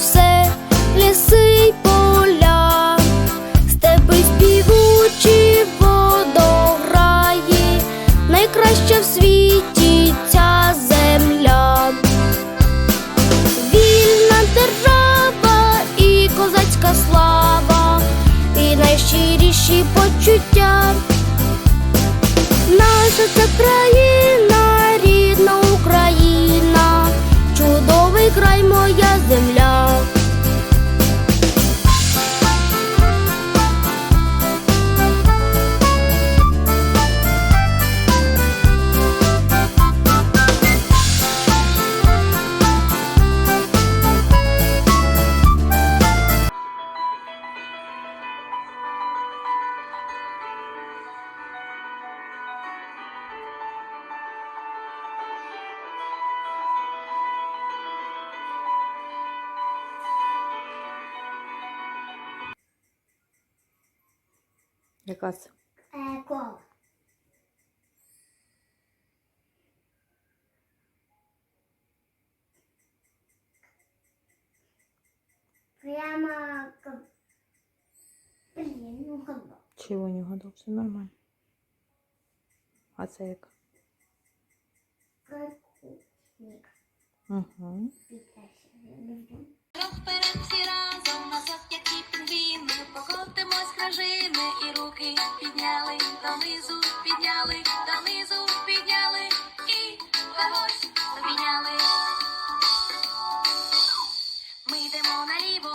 все ліси й поля, степи співучі водограї, найкраща в світі ця земля, вільна держава і козацька слава, і найщиріші почуття, наша це країна. Яка це? Е, кола. Прямо как... Блин, ну как бы. Чого не гадав? Все нормально. А це яка? Кукурузник. Угу. Крок вперед всі разом, назад, як покотимось і руки підняли, донизу підняли, донизу підняли і когось обійняли. Ми йдемо наліво,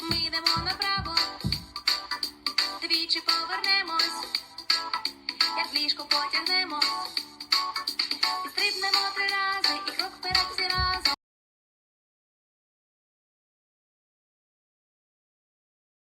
ми йдемо направо, двічі повернемось, як ліжко потягнемо,